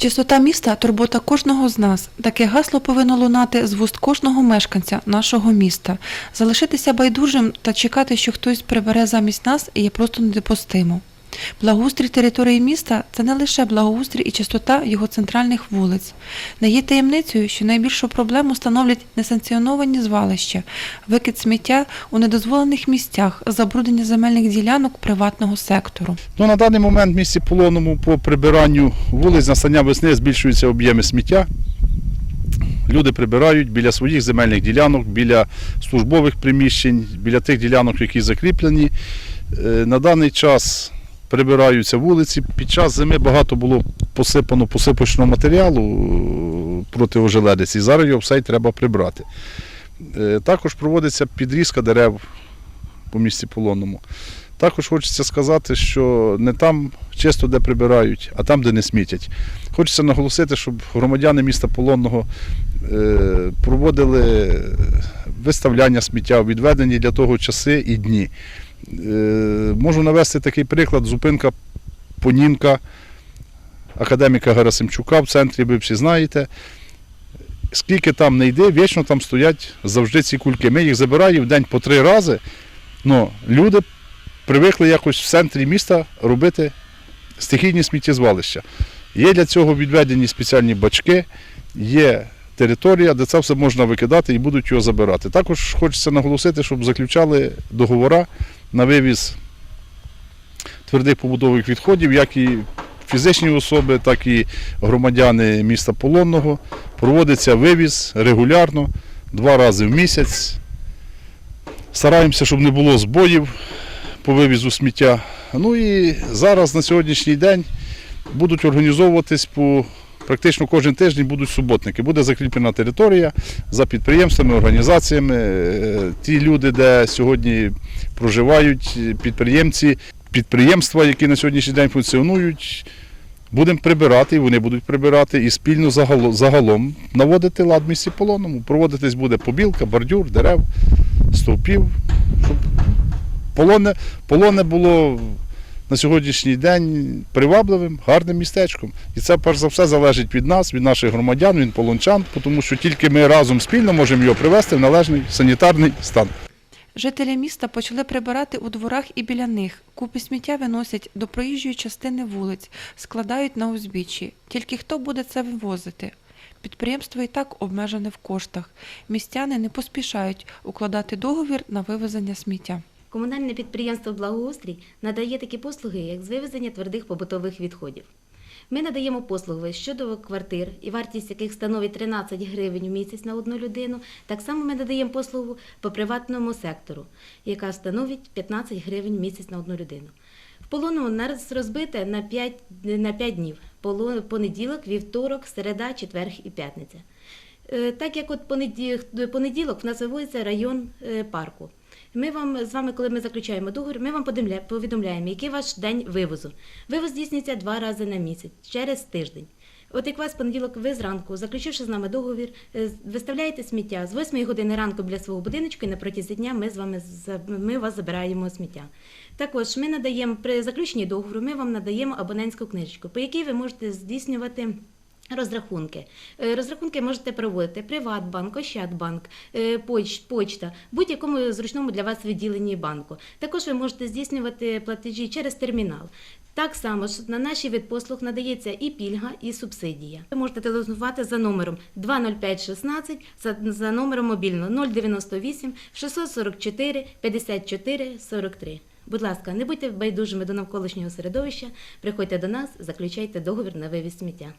Чистота міста турбота кожного з нас. Таке гасло повинно лунати з вуст кожного мешканця нашого міста. Залишитися байдужим та чекати, що хтось прибере замість нас, є просто недопустимо. Благоустрій території міста це не лише благоустрій і чистота його центральних вулиць. Не є таємницею, що найбільшу проблему становлять несанкціоновані звалища, викид сміття у недозволених місцях, забруднення земельних ділянок приватного сектору. Ну, на даний момент в місті Полонному по прибиранню вулиць настання весни збільшуються об'єми сміття. Люди прибирають біля своїх земельних ділянок, біля службових приміщень, біля тих ділянок, які закріплені. Е, На даний час прибираються вулиці. Під час зими багато було посипано посипочного матеріалу е, проти ожеледиці. Зараз його все й треба прибрати. Е, Також проводиться підрізка дерев по місті Полонному. Також хочеться сказати, що не там чисто де прибирають, а там, де не смітять. Хочеться наголосити, щоб громадяни міста Полонного е, проводили виставляння сміття, відведені для того часи і дні. Е, можу навести такий приклад: зупинка Понінка академіка Гарасимчука в центрі, ви всі знаєте. Скільки там не йде, вічно там стоять завжди ці кульки. Ми їх забираємо в день по три рази. Ну, люди привикли якось в центрі міста робити стихійні сміттєзвалища. Є для цього відведені спеціальні бачки, є територія, де це все можна викидати і будуть його забирати. Також хочеться наголосити, щоб заключали договори на вивіз твердих побутових відходів, як і фізичні особи, так і громадяни міста Полонного. Проводиться вивіз регулярно, два рази в місяць. Стараємося, щоб не було збоїв по вивізу сміття. Ну і зараз на сьогоднішній день будуть організовуватись по практично кожен тиждень будуть суботники. Буде закріплена територія за підприємствами, організаціями. Е, Ті люди, де сьогодні проживають, е, підприємці, підприємства, які на сьогоднішній день функціонують. Будемо прибирати, і вони будуть прибирати, і спільно загало- загалом наводити лад в місті полонному. Проводитись буде побілка, бордюр, дерев, стовпів. Щоб полонне, полонне було на сьогоднішній день привабливим, гарним містечком. І це перш за все залежить від нас, від наших громадян, від полончан, тому що тільки ми разом спільно можемо його привести в належний санітарний стан. Жителі міста почали прибирати у дворах і біля них. Купи сміття виносять до проїжджої частини вулиць, складають на узбіччі. Тільки хто буде це вивозити? Підприємство і так обмежене в коштах. Містяни не поспішають укладати договір на вивезення сміття. Комунальне підприємство Благоустрій надає такі послуги, як з вивезення твердих побутових відходів. Ми надаємо послуги щодо квартир, і вартість яких становить 13 гривень в місяць на одну людину. Так само ми надаємо послугу по приватному сектору, яка становить 15 гривень в місяць на одну людину. В полоному нас розбите на 5, на 5 днів: понеділок, вівторок, середа, четверг і п'ятниця. Е, Так як от понеді- понеділок в нас виводиться район е, парку. Ми вам з вами, коли ми заключаємо договір, ми вам повідомляємо, який ваш день вивозу. Вивоз здійснюється два рази на місяць через тиждень. От як вас понеділок, ви зранку, заключивши з нами договір, е, виставляєте сміття з 8 години ранку біля свого будиночку, і на протязі дня ми з вами ми вас забираємо сміття. Також ми надаємо при заключенні договору, ми вам надаємо абонентську книжечку, по якій ви можете здійснювати. Розрахунки. Е, Розрахунки можете проводити Приватбанк, Ощадбанк, е, почта, будь-якому зручному для вас відділенні банку. Також ви можете здійснювати платежі через термінал. Так само на наші від послуг надається і пільга, і субсидія. Ви можете телефонувати за номером 20516, за, за номером мобільного 098 644 54 43. Будь ласка, не будьте байдужими до навколишнього середовища, приходьте до нас, заключайте договір на вивіз сміття.